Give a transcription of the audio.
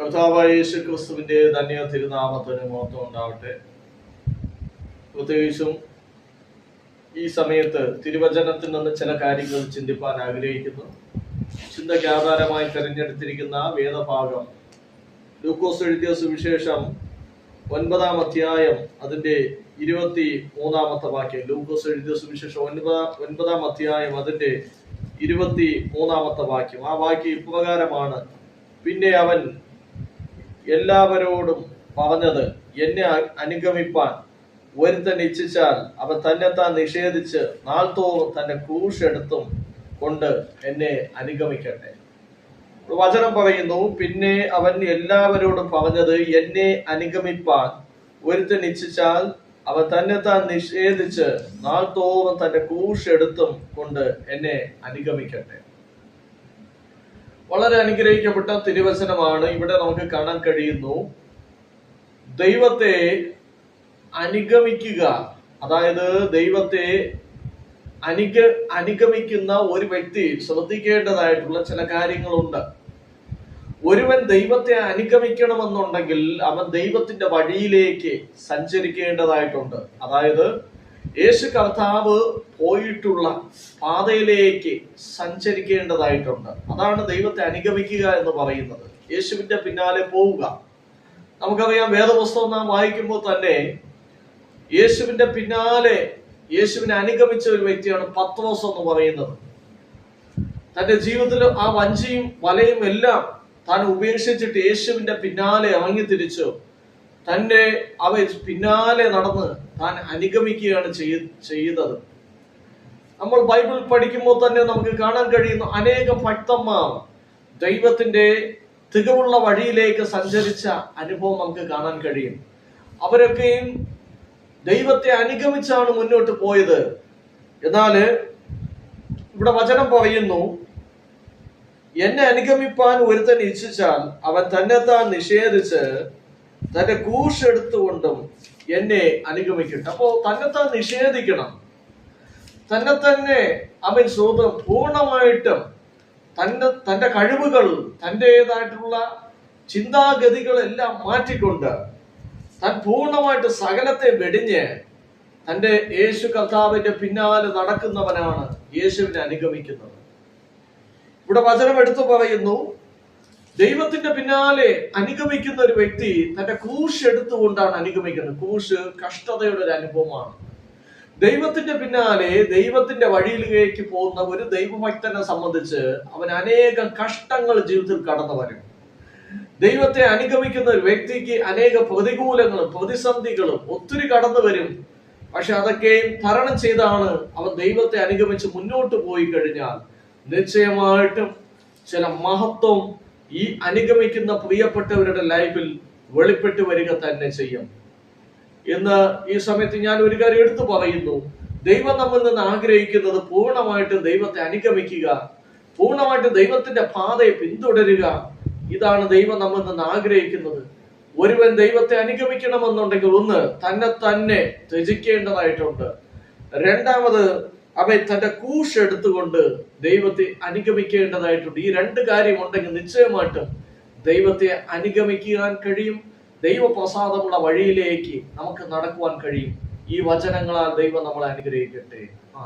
കർത്താവായ യേശു ക്രിസ്തുവിന്റെ ധന്യ തിരുനാമത്തിന് മഹത്വം ഉണ്ടാവട്ടെ. പ്രത്യേകിച്ചും ഈ സമയത്ത് തിരുവചനത്തിൽ നിന്ന് ചില കാര്യങ്ങൾ ചിന്തിപ്പാൻ ആഗ്രഹിക്കുന്നു. ചിന്തയ്ക്ക് ആധാരമായി തിരഞ്ഞെടുത്തിരിക്കുന്ന വേദഭാഗം. ലൂക്കോസ് എഴുതിയ സുവിശേഷം ഒൻപതാം അധ്യായം അതിന്റെ ഇരുപത്തി മൂന്നാമത്തെ വാക്യം. ലൂക്കോസ് എഴുതിയ സുവിശേഷം ഒൻപതാം ഒൻപതാം അധ്യായം അതിന്റെ ഇരുപത്തി മൂന്നാമത്തെ വാക്യം. ആ വാക്യം ഇപ്രകാരമാണ് പിന്നെ അവൻ എല്ലാവരോടും പറഞ്ഞത് എന്നെ അനുഗമിപ്പാൻ. ഒരുത്തൻ ഇച്ഛിച്ചാൽ അവൻ തന്നെത്താൻ നിഷേധിച്ച് നാൾത്തോറും തന്റെ ക്രൂശെടുത്തും കൊണ്ട് എന്നെ അനുഗമിക്കട്ടെ. വചനം പറയുന്നു പിന്നെ അവൻ എല്ലാവരോടും പറഞ്ഞത് എന്നെ അനുഗമിപ്പാൻ. ഒരുത്തൻ ഇച്ഛിച്ചാൽ അവൻ തന്നെത്താൻ നിഷേധിച്ച് നാൾത്തോറും തന്റെ ക്രൂശെടുത്തും കൊണ്ട് എന്നെ അനുഗമിക്കട്ടെ. വളരെ അനുഗ്രഹിക്കപ്പെട്ട തിരുവചനമാണ്. ഇവിടെ നമുക്ക് കാണാൻ കഴിയുന്നു. ദൈവത്തെ അനുഗമിക്കുക. അതായത് ദൈവത്തെ അനുഗ അനുഗമിക്കുന്ന ഒരു വ്യക്തി ശ്രദ്ധിക്കേണ്ടതായിട്ടുള്ള ചില കാര്യങ്ങളുണ്ട്. ഒരുവൻ ദൈവത്തെ അനുഗമിക്കണമെന്നുണ്ടെങ്കിൽ അവൻ ദൈവത്തിന്റെ വഴിയിലേക്ക് സഞ്ചരിക്കേണ്ടതായിട്ടുണ്ട്. അതായത് യേശു കർത്താവ് പോയിട്ടുള്ള പാതയിലേക്ക് സഞ്ചരിക്കേണ്ടതായിട്ടുണ്ട്. അതാണ് ദൈവത്തെ അനുഗമിക്കുക എന്ന് പറയുന്നത്. യേശുവിന്റെ പിന്നാലെ പോവുക. നമുക്കറിയാം വേദപുസ്തകം നാം വായിക്കുമ്പോൾ തന്നെ യേശുവിന്റെ പിന്നാലെ യേശുവിനെ അനുഗമിച്ച ഒരു വ്യക്തിയാണ് പത്രോസ് എന്ന് പറയുന്നത്. തന്റെ ജീവിതത്തിൽ ആ വഞ്ചിയും വലയും എല്ലാം താൻ ഉപേക്ഷിച്ചിട്ട് യേശുവിന്റെ പിന്നാലെ ഇറങ്ങി തിരിച്ചു തന്റെ അവ പിന്നാലെ നടന്ന് താൻ അനുഗമിക്കുകയാണ് ചെയ്തത്. നമ്മൾ ബൈബിൾ പഠിക്കുമ്പോൾ തന്നെ നമുക്ക് കാണാൻ കഴിയുന്ന അനേകം ഭക്തന്മാർ ദൈവത്തിന്റെ തികവുള്ള വഴിയിലേക്ക് സഞ്ചരിച്ച അനുഭവം നമുക്ക് കാണാൻ കഴിയും. അവരൊക്കെയും ദൈവത്തെ അനുഗമിച്ചാണ് മുന്നോട്ട് പോയത്. എന്നാൽ ഇവിടെ വചനം പറയുന്നു എന്നെ അനുഗമിപ്പാൻ ഒരുത്തൻ ഇച്ഛിച്ചാൽ അവൻ തന്നെത്താൻ നിഷേധിച്ച് തന്റെ കൂഷെടുത്തുകൊണ്ടും എന്നെ അനുഗമിക്കട്ടെ. അപ്പോ തന്നെത്താൻ നിഷേധിക്കണം. തന്നെ തന്നെ അവൻ സ്വന്തം പൂർണമായിട്ടും തന്റെ തന്റെ കഴിവുകൾ തന്റെതായിട്ടുള്ള ചിന്താഗതികളെല്ലാം മാറ്റിക്കൊണ്ട് താൻ പൂർണമായിട്ട് സകലത്തെ വെടിഞ്ഞ് തന്റെ യേശു കർത്താവിന്റെ പിന്നാലെ നടക്കുന്നവനാണ് യേശുവിനെ അനുഗമിക്കുന്നത്. ഇവിടെ വചനം എടുത്തു പറയുന്നു ദൈവത്തിന്റെ പിന്നാലെ അനുഗമിക്കുന്ന ഒരു വ്യക്തി തന്റെ കൂഷ് എടുത്തുകൊണ്ടാണ് അനുഗമിക്കുന്നത്. കൂഷ് കഷ്ടതയുടെ ഒരു അനുഭവമാണ്. ദൈവത്തിന്റെ പിന്നാലെ ദൈവത്തിന്റെ വഴിയിലേക്ക് പോകുന്ന ഒരു ദൈവഭക്തനെ സംബന്ധിച്ച് അവൻ അനേകം കഷ്ടങ്ങൾ ജീവിതത്തിൽ കടന്നു വരും. ദൈവത്തെ അനുഗമിക്കുന്ന ഒരു വ്യക്തിക്ക് അനേക പ്രതികൂലങ്ങളും പ്രതിസന്ധികളും ഒത്തിരി കടന്നു വരും. പക്ഷെ അതൊക്കെയും തരണം ചെയ്താണ് അവൻ ദൈവത്തെ അനുഗമിച്ച് മുന്നോട്ട് പോയി കഴിഞ്ഞാൽ. നിശ്ചയമായിട്ടും ചില മഹത്വം ഈ അനുഗമിക്കുന്ന പ്രിയപ്പെട്ടവരുടെ ലൈഫിൽ വെളിപ്പെട്ട് വരിക തന്നെ ചെയ്യും. ഇന്ന് ഈ സമയത്ത് ഞാൻ ഒരു കാര്യം എടുത്തു പറയുന്നു. ദൈവം നമ്മിൽ നിന്ന് ആഗ്രഹിക്കുന്നത് പൂർണമായിട്ട് ദൈവത്തെ അനുഗമിക്കുക പൂർണമായിട്ട് ദൈവത്തിന്റെ പാതയെ പിന്തുടരുക. ഇതാണ് ദൈവം നമ്മിൽ നിന്ന് ആഗ്രഹിക്കുന്നത്. ഒരുവൻ ദൈവത്തെ അനുഗമിക്കണമെന്നുണ്ടെങ്കിൽ ഒന്ന് തന്നെ തന്നെ ത്യജിക്കേണ്ടതായിട്ടുണ്ട്. രണ്ടാമത് അവൻ തന്റെ കൂഷ് എടുത്തുകൊണ്ട് ദൈവത്തെ അനുഗമിക്കേണ്ടതായിട്ടുണ്ട്. ഈ രണ്ട് കാര്യം ഉണ്ടെങ്കിൽ നിശ്ചയമായിട്ടും ദൈവത്തെ അനുഗമിക്കാൻ കഴിയും. ദൈവപ്രസാദമുള്ള വഴിയിലേക്ക് നമുക്ക് നടക്കുവാൻ കഴിയും. ഈ വചനങ്ങളാൽ ദൈവം നമ്മളെ അനുഗ്രഹിക്കട്ടെ. ആ